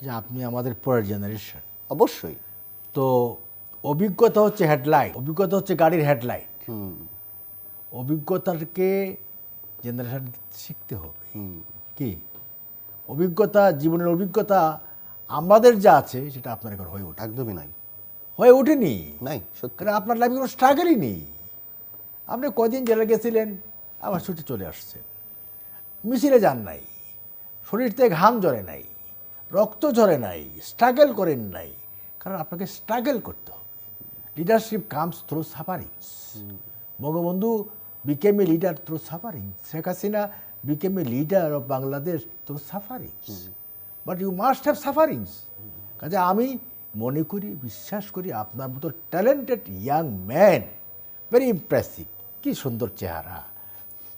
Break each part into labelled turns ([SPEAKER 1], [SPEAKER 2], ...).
[SPEAKER 1] যে আপনি আমাদের পরের জেনারেশন
[SPEAKER 2] অবশ্যই।
[SPEAKER 1] তো অভিজ্ঞতা হচ্ছে হেডলাইট অভিজ্ঞতা হচ্ছে গাড়ির হেডলাইট অভিজ্ঞতাকে জেনারেশন শিখতে হবে। কি? অভিজ্ঞতা জীবনের অভিজ্ঞতা আমাদের যা আছে সেটা আপনার এখন হয়ে ওঠে।
[SPEAKER 2] একদমই নাই।
[SPEAKER 1] হয়ে ওঠেনি।
[SPEAKER 2] নাই সত্যি।
[SPEAKER 1] আপনার লাইফে কোনো স্ট্রাগলই নেই। আপনি কদিন জেলে গেছিলেন আবার ছুটি চলে আসছেন। মিছিলে যান নাই। শরীর থেকে ঘাম ঝরে নাই। রক্ত ঝরে নাই স্ট্রাগল করেন নাই। কারণ আপনাকে স্ট্রাগল করতে হবে। Leadership comes through sufferings Bangabandhu became a leader through sufferings Sheikh Hasina became a leader of Bangladesh through sufferings but you must have sufferings কাজে আমি মনে করি, বিশ্বাস করি, আপনার মতো talented young man very impressive কি সুন্দর চেহারা।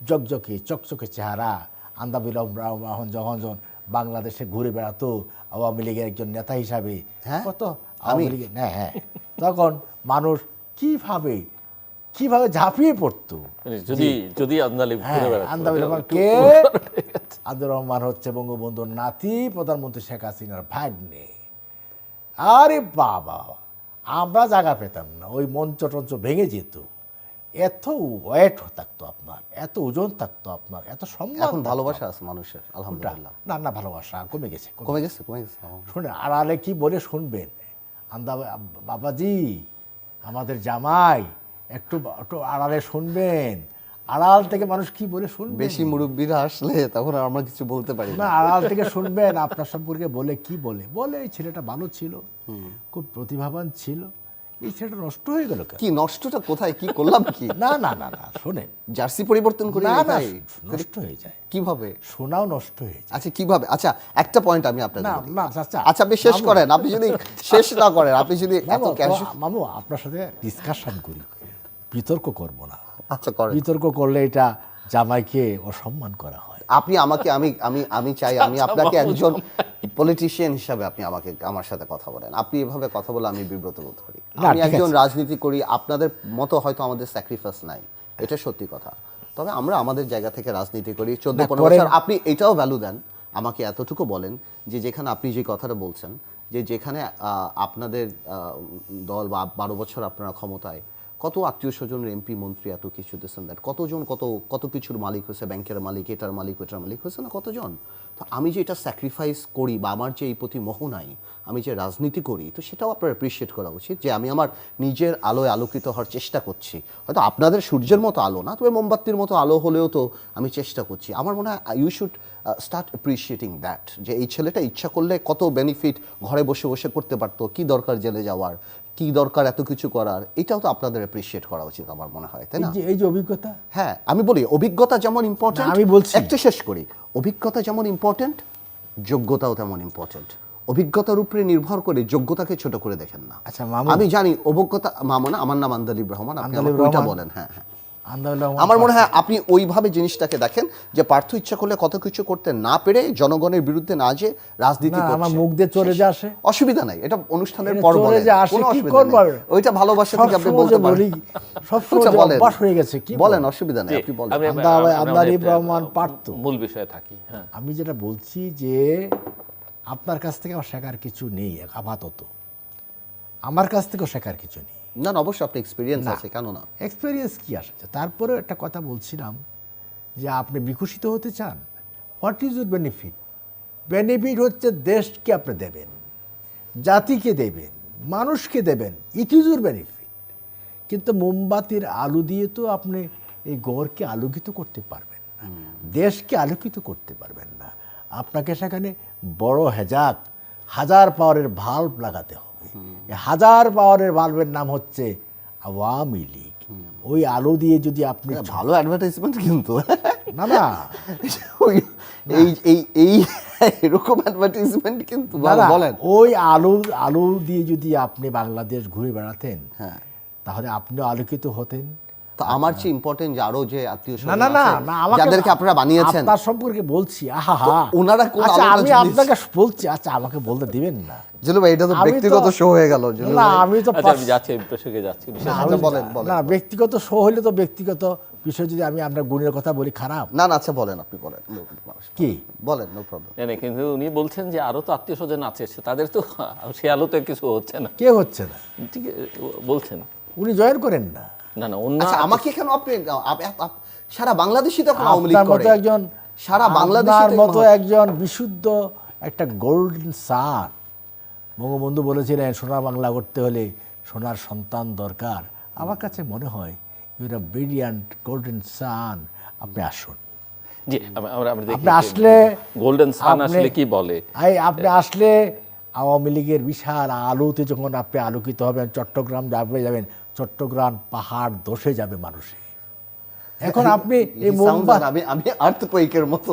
[SPEAKER 1] জকজকে, চকচকে চেহারা আন্দাবিল রহমান যখন যখন বাংলাদেশে ঘুরে বেড়াতো আওয়ামী লীগের একজন নেতা হিসাবে।
[SPEAKER 2] হ্যাঁ?
[SPEAKER 1] কত? আওয়ামী লীগের হ্যাঁ হ্যাঁ। তখন মানুষ কীভাবে কীভাবে ঝাঁপিয়ে পড়তো?
[SPEAKER 3] মানে যদি যদি
[SPEAKER 1] হ্যাঁ কে? আব্দুর রহমান হচ্ছে বঙ্গবন্ধুর নাতি প্রধানমন্ত্রী শেখ হাসিনার ভাগ্নে। আরে বাবা আমরা জায়গা পেতাম না। ওই মঞ্চ টঞ্চ ভেঙে যেত। এত ওয়েট থাকতো আপনার এত ওজন থাকতো আপনার এত সম্মান
[SPEAKER 2] এখন ভালোবাসা আছে মানুষের। আলহামদুলিল্লাহ।
[SPEAKER 1] না না ভালোবাসা কমে গেছে কমে
[SPEAKER 2] গেছে। কমে গেছে ও।
[SPEAKER 1] শুনে আড়ালে কি বলে শুনবেন? আন্দা বাবাজি আমাদের জামাই একটু একটু আড়ালে শুনবেন। আড়াল থেকে মানুষ কি বলে শুনবে
[SPEAKER 2] বেশি মুরব্বীরা আসলে তখন আমরা কিছু বলতে পারি না।
[SPEAKER 1] না আড়াল থেকে শুনবেন আপনার সম্পর্কে বলে কি বলে? বলে এই ছেলেটা ভালো ছিল খুব প্রতিভাবান ছিল। এই ছেলেটা নষ্ট হয়ে গেল
[SPEAKER 2] কি নষ্টটা কোথায়? কি করলাম কি?
[SPEAKER 1] না না না না শোনেন।
[SPEAKER 2] জার্সি পরিবর্তন করে
[SPEAKER 1] না না নষ্ট হয়ে যায়।
[SPEAKER 2] কীভাবে?
[SPEAKER 1] শোনাও নষ্ট হয়ে যায়।
[SPEAKER 2] আচ্ছা কীভাবে? আচ্ছা একটা পয়েন্ট আমি আপনাকে
[SPEAKER 1] না। না চাচা
[SPEAKER 2] আচ্ছা। আপনি শেষ করেন আপনি যদি শেষ না করেন আপনি যদি এত ক্যাশু
[SPEAKER 1] মামু আপনার সাথে ডিসকাশন করি। বিতর্ক করব না।
[SPEAKER 2] আচ্ছা করেন।
[SPEAKER 1] বিতর্ক করলে এটা জামাইকে অসম্মান করা হয়।
[SPEAKER 2] আপনি আমাকে আমি আমি আমি চাই আমি আপনাকে একজন পলিটিশিয়ান হিসাবে আপনি আমাকে আমার সাথে কথা বলেন। আপনি এভাবে কথা বলে আমি বিব্রত বোধ করি। আমি একজন রাজনীতি করি আপনাদের মতো হয়তো আমাদের স্যাক্রিফাইস নাই। এটা সত্যি কথা। তবে আমরা আমাদের জায়গা থেকে রাজনীতি করি চোদ্দ পনেরো বছর আপনি এটাও ভ্যালু দেন আমাকে এতটুকু বলেন যে যেখানে আপনি যে কথাটা বলছেন যে যেখানে আহ, আপনাদের আহ, দল বা বারো বছর আপনারা ক্ষমতায় কত আত্মীয় স্বজনের এমপি মন্ত্রী এত কিছু দিচ্ছেন দ্যাট কতজন, কত কত কিছুর মালিক হয়েছে? ব্যাংকের মালিক, এটার মালিক, ওটার মালিক হয়েছে না কতজন? তো আমি যে এটা স্যাক্রিফাইস করি বা আমার যে এই প্রতি মোহ নাই, আমি যে রাজনীতি করি, তো সেটাও আপনার অ্যাপ্রিসিয়েট করা উচিত যে আমি আমার নিজের আলোয় আলোকিত হওয়ার চেষ্টা করছি। হয়তো আপনাদের সূর্যের মতো আলো না, তবে মোমবাতির মতো আলো হলেও তো আমি চেষ্টা করছি। আমার মনে হয় you should start appreciating that যে এই ছেলেটা ইচ্ছা করলে কত বেনিফিট ঘরে বসে বসে করতে পারতো কি দরকার জেলে যাওয়ার কি দরকার এত কিছু করার এটাও তো আপনাদের অ্যাপ্রিসিয়েট করা উচিত আমার মনে হয় তাই না?
[SPEAKER 1] এই যে অভিজ্ঞতা?
[SPEAKER 2] হ্যাঁ আমি বলি অভিজ্ঞতা যেমন ইম্পর্টেন্ট
[SPEAKER 1] আমি বলছি।
[SPEAKER 2] একটু শেষ করি অভিজ্ঞতা যেমন ইম্পর্টেন্ট যোগ্যতাও তেমন ইম্পর্টেন্ট অভিজ্ঞতার উপরে নির্ভর করে যোগ্যতাকে ছোট করে দেখেন না।
[SPEAKER 1] আচ্ছা,
[SPEAKER 2] আমি জানি অভিজ্ঞতা মামুনা আমার নাম আন্দালিব রহমান আপনি। বলেন হ্যাঁ হ্যাঁ। আমার মনে হয় আপনি ওইভাবে জিনিসটাকে দেখেন যে পার্থ ইচ্ছা করলে কত কিছু করতে না পেরে জনগণের বিরুদ্ধে না যে রাজনীতি
[SPEAKER 1] আমার মুখ দিয়ে চলে যা আসে।
[SPEAKER 2] অসুবিধা নাই এটা অনুষ্ঠানের পর কোনো অসুবিধা নেই। ওইটা ভালোবাসা থেকে আপনি বলতে পারেন।
[SPEAKER 1] বলি, সবসময়
[SPEAKER 2] আচ্ছা, বলেন।
[SPEAKER 1] হয়ে গেছে, কি
[SPEAKER 2] বলেন অসুবিধা নেই আপনি বলেন।
[SPEAKER 1] রহমান পারতো।
[SPEAKER 3] মূল বিষয়ে থাকি হ্যাঁ।
[SPEAKER 1] আমি যেটা বলছি যে আপনার কাছ থেকে আমার শেখার কিছু নেই আপাতত। আমার কাছ থেকেও শেখার কিছু নেই।
[SPEAKER 2] না না অবশ্যই আপনি এক্সপিরিয়েন্স আছে কেন না?
[SPEAKER 1] এক্সপিরিয়েন্স কি আসছে তারপরেও একটা কথা বলছিলাম যে আপনি বিকশিত হতে চান। What is your benefit benefit হচ্ছে দেশকে আপনি দেবেন জাতিকে দেবেন মানুষকে দেবেন। ইট ইজ ইউর বেনিফিট কিন্তু মোমবাতির আলু দিয়ে তো আপনি এই গড়কে আলোকিত করতে পারবেন না। দেশকে আলোকিত করতে পারবেন না। আপনাকে সেখানে বড় হেজাক হাজার পাওয়ারের ভাল্ব লাগাতে হবে। হাজার পাওয়ারের ভাল্বের নাম হচ্ছে আওয়ামী লীগ। ওই আলো দিয়ে যদি আপনি
[SPEAKER 2] ভালো অ্যাডভার্টাইজমেন্ট কিন্তু।
[SPEAKER 1] না না।
[SPEAKER 2] এই এই এই এরকম অ্যাডভার্টাইজমেন্ট কিন্তু বলেন।
[SPEAKER 1] ওই আলো আলো দিয়ে যদি আপনি বাংলাদেশ ঘুরে বেড়াতেন
[SPEAKER 2] হ্যাঁ।
[SPEAKER 1] তাহলে আপনিও আলোকিত হতেন।
[SPEAKER 2] তো আমার চেয়ে ইম্পর্টেন্ট আরও যে আত্মীয়
[SPEAKER 1] না না না না
[SPEAKER 2] যাদেরকে আপনারা বানিয়েছেন।
[SPEAKER 1] আপনার সম্পর্কে বলছি আহা হা
[SPEAKER 2] ওনারা কোন
[SPEAKER 1] আচ্ছা আমি আপনাকে বলছি আচ্ছা আমাকে বলতে দিবেন না।
[SPEAKER 2] জুলু ভাই এটা তো ব্যক্তিগত শো হয়ে গেল জুলু
[SPEAKER 1] না আমি তো
[SPEAKER 3] আচ্ছা আমি যাচ্ছি প্রসঙ্গে যাচ্ছি
[SPEAKER 2] বলেন, বলেন।
[SPEAKER 1] না ব্যক্তিগত শো হলে তো ব্যক্তিগত বিষয় যদি আমি আপনার গুণের কথা বলি খারাপ।
[SPEAKER 2] না না আচ্ছা বলেন আপনি বলেন।
[SPEAKER 1] কি?
[SPEAKER 2] বলেন নো প্রবলেম
[SPEAKER 3] না, কিন্তু উনি বলছেন যে আরও তো আত্মীয় স্বজন আছে তাদের তো সে আলোতে কিছু হচ্ছে না।
[SPEAKER 1] কে হচ্ছে না?
[SPEAKER 3] ঠিক আছে, বলছেন।
[SPEAKER 1] উনি জয়েন করেন না।
[SPEAKER 3] না না অন্য
[SPEAKER 2] আচ্ছা আমাকে কেন আপনি আপ- আপ- আপ- সারা বাংলাদেশি তখন আওয়ামী লীগ করে।
[SPEAKER 1] মতো একজন
[SPEAKER 2] সারা বাংলাদেশি
[SPEAKER 1] আপনার
[SPEAKER 2] তো এই
[SPEAKER 1] মতো একজন বিশুদ্ধ একটা গোল্ডেন সান বঙ্গবন্ধু বলেছিলেন সোনা বাংলা করতে হলে সোনার সন্তান দরকার। আমার কাছে মনে হয় ইউর ব্রিলিয়ান্ট গোল্ডেন সান আপনি আসুন।
[SPEAKER 3] জি আমরা- আমরা আমরা দেখি
[SPEAKER 1] আপনি আসলে
[SPEAKER 3] গোল্ডেন সান আসলে কি বলে?
[SPEAKER 1] এই আপনি আসলে আওয়ামী লীগের বিশাল আলোতে যখন আপনি আলোকিত হবেন চট্টগ্রাম যাবে যাবেন চট্টগ্রাম পাহাড় দোষে যাবে মানুষে এখন আপনি এই মুম্বাই
[SPEAKER 2] আমি আমি আর্থকোয়েকের মতো।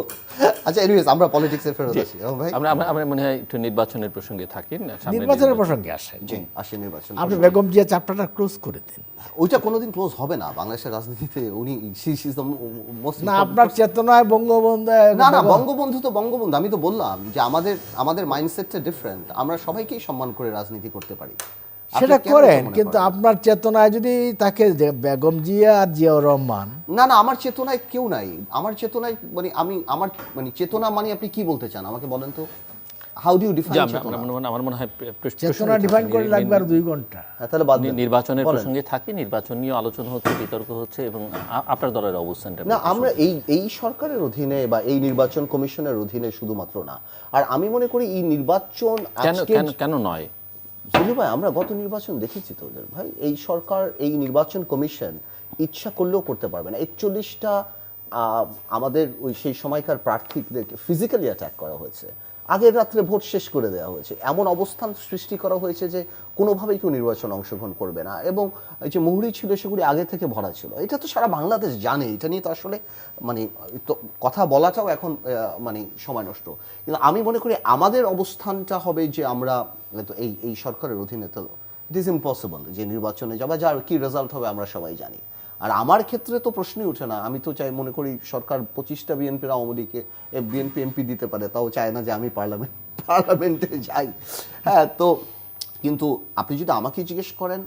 [SPEAKER 2] আচ্ছা এনিওয়েজ আমরা পলিটিক্সে ফেরত আসি। ভাই?
[SPEAKER 3] আমরা আমরা আমরা মনে হয় একটু নির্বাচনের প্রসঙ্গে থাকি। না
[SPEAKER 1] নির্বাচনের প্রসঙ্গে আসেন
[SPEAKER 2] জি আসি নির্বাচন
[SPEAKER 1] আপনি বেগম জিয়া চ্যাপ্টারটা ক্লোজ করে দিন।
[SPEAKER 2] ওইটা কোনোদিন ক্লোজ হবে না। বাংলাদেশের রাজনীতিতে উনি মোস্ট
[SPEAKER 1] না আপনার চেতনায় বঙ্গবন্ধু
[SPEAKER 2] না না বঙ্গবন্ধু তো বঙ্গবন্ধু। আমি তো বললাম যে আমাদের আমাদের মাইন্ডসেটটা ডিফারেন্ট আমরা সবাইকেই সম্মান করে রাজনীতি করতে পারি।
[SPEAKER 1] সেটা করেন কিন্তু আপনার চেতনায় যদি তাকে বেগম জিয়া আর জিয়াউর রহমান।
[SPEAKER 2] না না আমার চেতনায় কেউ নাই। আমার চেতনায় মানে আমি আমার মানে চেতনা মানে আপনি কি বলতে চান? আমাকে বলেন তো। হাউ ডু ইউ ডিফাইন চেতনা?
[SPEAKER 3] আমরা মনে হয়- আমার প্র- প্র-
[SPEAKER 1] চেতনা ডিফাইন করে লাগবে আর দুই ঘণ্টা।
[SPEAKER 2] হ্যাঁ তাহলে বাদ
[SPEAKER 3] নির্বাচনের। প্রসঙ্গে থাকি নির্বাচন নিয়ে আলোচনা হচ্ছে বিতর্ক হচ্ছে এবং আপনার দলের অবস্থানটা
[SPEAKER 2] না আমরা এই এই সরকারের অধীনে বা এই নির্বাচন কমিশনের অধীনে শুধুমাত্র না। আর আমি মনে করি এই নির্বাচন
[SPEAKER 3] কেন কেন নয়?
[SPEAKER 2] জুলি ভাই, আমরা গত নির্বাচন দেখেছি তোদের ভাই। এই সরকার, এই নির্বাচন কমিশন ইচ্ছা করলেও করতে পারবে না। একচল্লিশটা আমাদের ওই সেই সময়কার প্রার্থীদেরকে ফিজিক্যালি অ্যাটাক করা হয়েছে। আগের রাত্রে ভোট শেষ করে দেওয়া হয়েছে। এমন অবস্থান সৃষ্টি করা হয়েছে যে কোনোভাবেই কেউ নির্বাচন অংশগ্রহণ করবে না। এবং যে মুহুরি ছিল, সেগুলি আগে থেকে ভরা ছিল। এটা তো সারা বাংলাদেশ জানে। এটা নিয়ে তো আসলে মানে কথা বলাটাও এখন মানে সময় নষ্ট। কিন্তু আমি মনে করি আমাদের অবস্থানটা হবে যে আমরা এই এই সরকারের অধীনে তো ইট ইজ ইম্পসিবল যে নির্বাচনে যাবা যার কি রেজাল্ট হবে আমরা সবাই জানি। আর আমার ক্ষেত্রে তো প্রশ্নই ওঠে না। আমি তো চাই, মনে করি সরকার পঁচিশটা বিএনপির আওয়ামী লীগকে বিএনপি এমপি দিতে পারে। তাও চায় না যে আমি পার্লামেন্ট, পার্লামেন্টে যাই। হ্যাঁ তো কিন্তু আপনি যদি আমাকে জিজ্ঞেস করেন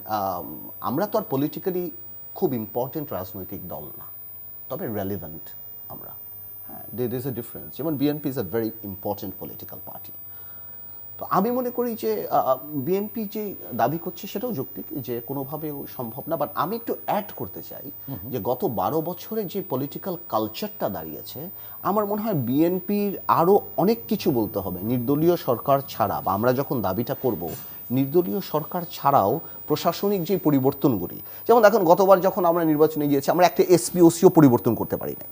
[SPEAKER 2] আমরা তো আর পলিটিক্যালি খুব ইম্পর্টেন্ট রাজনৈতিক দল না। তবে রেলিভেন্ট আমরা। হ্যাঁ দের ইজ এ ডিফারেন্স যেমন BNP is a very important political party তো আমি মনে করি যে বিএনপি যে দাবি করছে সেটাও যৌক্তিক যে কোনোভাবেও সম্ভব না। বাট আমি একটু অ্যাড করতে চাই যে গত বারো বছরে যে পলিটিক্যাল কালচারটা দাঁড়িয়েছে আমার মনে হয় বিএনপির আরও অনেক কিছু বলতে হবে। নির্দলীয় সরকার ছাড়া বা আমরা যখন দাবিটা করব নির্দলীয় সরকার ছাড়াও প্রশাসনিক যে পরিবর্তনগুলি যেমন এখন গতবার যখন আমরা নির্বাচনে গিয়েছি আমরা একটা এসপিওসিও পরিবর্তন করতে পারি না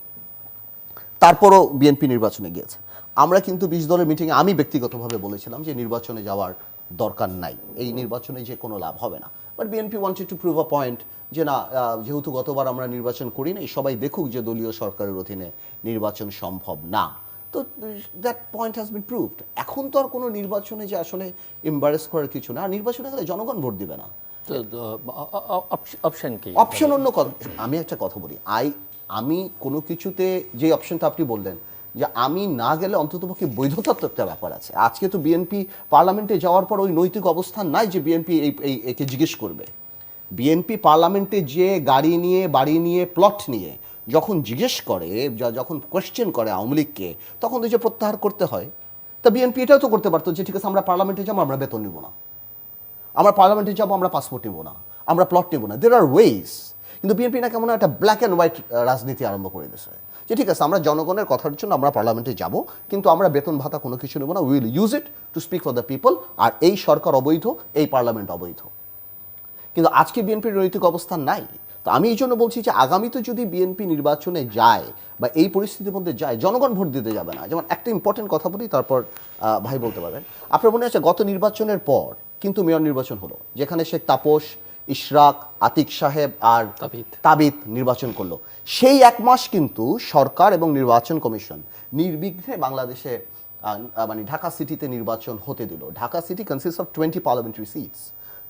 [SPEAKER 2] তারপরও বিএনপি নির্বাচনে গিয়েছে। আমরা কিন্তু বিশ দলের মিটিংয়ে আমি ব্যক্তিগতভাবে বলেছিলাম যে নির্বাচনে যাওয়ার দরকার নাই। এই নির্বাচনে যে কোনো লাভ হবে না। But BNP wanted to prove a point যে না যেহেতু গতবার আমরা নির্বাচন করি নাই সবাই দেখুক যে দলীয় সরকারের অধীনে নির্বাচন সম্ভব না। তো that point has been proved এখন তো আর কোনো নির্বাচনে যে আসলে এম্বারেস করার কিছু না। আর নির্বাচনে গেলে জনগণ ভোট দিবে না।
[SPEAKER 3] তো অপশন কি?
[SPEAKER 2] অপশন অন্য কথা। আমি একটা কথা বলি। আই আমি কোনো কিছুতে যে অপশনটা আপনি বললেন, যে আমি না গেলে অন্ততপক্ষে বৈধতার তো একটা ব্যাপার আছে। আজকে তো বিএনপি পার্লামেন্টে যাওয়ার পর ওই নৈতিক অবস্থান নাই যে বিএনপি এই এই, একে জিজ্ঞেস করবে। বিএনপি পার্লামেন্টে যে গাড়ি নিয়ে, বাড়ি নিয়ে প্লট নিয়ে যখন জিজ্ঞেস করে যখন কোয়েশ্চেন করে আওয়ামী লীগকে, তখন তো যে প্রত্যাহার করতে হয়। তা বিএনপি এটাও তো করতে পারতো যে, ঠিক আছে, আমরা পার্লামেন্টে যাব, আমরা বেতন নিব না। আমরা পার্লামেন্টে যাব, আমরা পাসপোর্ট নেব না। আমরা প্লট নেব না। দের আর ওয়েজ কিন্তু বিএনপি না কেমন একটা ব্ল্যাক অ্যান্ড হোয়াইট রাজনীতি আরম্ভ করে দিয়েছে। যে ঠিক আছে, আমরা জনগণের কথার জন্য আমরা পার্লামেন্টে যাব, কিন্তু আমরা বেতন ভাতা কোনো কিছু নেব না will use it to speak for the people আর এই সরকার অবৈধ, এই পার্লামেন্ট অবৈধ। কিন্তু আজকে বিএনপির নৈতিক অবস্থান নাই। তো আমি এই জন্য বলছি যে আগামীতে যদি বিএনপি নির্বাচনে যায় বা এই পরিস্থিতির মধ্যে যায়, জনগণ ভোট দিতে যাবে না। যেমন একটা ইম্পর্টেন্ট কথা বলি, তারপর ভাই বলতে পারবেন আপনার মনে আছে গত নির্বাচনের পর কিন্তু মেয়র নির্বাচন হলো, যেখানে শেখ তাপস ইশরাক আতিক সাহেব আর। তাবিত। নির্বাচন করল। সেই এক মাস কিন্তু সরকার এবং নির্বাচন কমিশন নির্বিঘ্নে বাংলাদেশে মানে ঢাকা সিটিতে নির্বাচন হতে দিল। Dhaka city consist of twenty parliamentary seats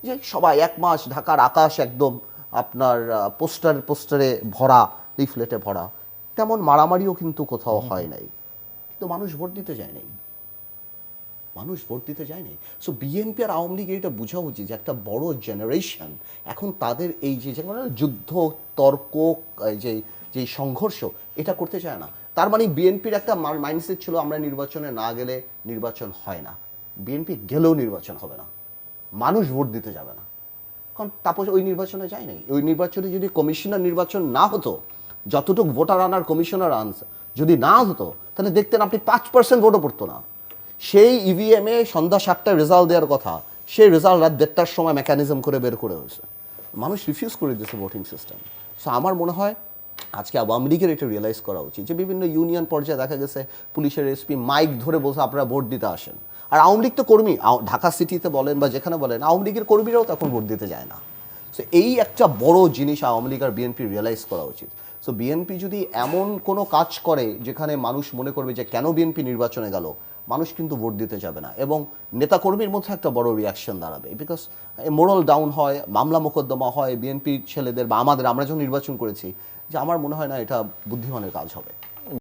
[SPEAKER 2] যে সবাই এক মাস ঢাকার আকাশ একদম আপনার পোস্টার পোস্টারে ভরা লিফলেটে ভরা। তেমন মারামারিও কিন্তু কোথাও হয় নাই। কিন্তু মানুষ ভোট দিতে যায় নাই। মানুষ ভোট দিতে যায়নি। সো বিএনপি আর আওয়ামী লীগের এটা বোঝা উচিত যে একটা বড় জেনারেশন এখন তাদের এই যে যুদ্ধ, তর্ক যে যে সংঘর্ষ, এটা করতে চায় না। তার মানে বিএনপির একটা মাইন্ডসেট ছিল, আমরা নির্বাচনে না গেলে নির্বাচন হয় না। বিএনপি গেলেও নির্বাচন হবে না। মানুষ ভোট দিতে যাবে না। কারণ তাপস, ওই নির্বাচনে যায় নাই। ওই নির্বাচনে যদি কমিশনার নির্বাচন না হতো, যতটুকু ভোটার আনার কমিশনার আনস যদি না হতো, তাহলে দেখতেন আপনি পাঁচ পার্সেন্ট ভোটও পড়তো না। সেই ইভিএম এ সন্ধ্যা সাতটায় রেজাল্ট দেওয়ার কথা। সেই রেজাল্ট রাত দেড়টার সময় মেকানিজম করে বের করে হয়েছে। মানুষ রিফিউজ করে দিয়েছে ভোটিং সিস্টেম সো আমার মনে হয় আজকে আওয়ামী লীগের এটা রিয়েলাইজ করা উচিত যে বিভিন্ন ইউনিয়ন পর্যায়ে দেখা গেছে, পুলিশের এসপি মাইক ধরে বলছে আপনারা ভোট দিতে আসেন। আর আওয়ামী লীগ তো কর্মী ঢাকা সিটিতে বলেন বা যেখানে বলেন, আওয়ামী লীগের কর্মীরাও তখন ভোট দিতে যায় না। সো এই একটা বড় জিনিস আওয়ামী লীগ আর বিএনপি রিয়েলাইজ করা উচিত। সো বিএনপি যদি এমন কোনো কাজ করে যেখানে মানুষ মনে করবে যে কেন বিএনপি নির্বাচনে গেল মানুষ কিন্তু ভোট দিতে যাবে না এবং নেতাকর্মীর মধ্যে একটা বড় রিয়াকশন দাঁড়াবে। বিকজ মোরাল ডাউন হয়, মামলা মোকদ্দমা হয় বিএনপি ছেলেদের বা আমাদের, আমরা যখন নির্বাচন করেছি, যে আমার মনে হয় না এটা বুদ্ধিমানের কাজ হবে।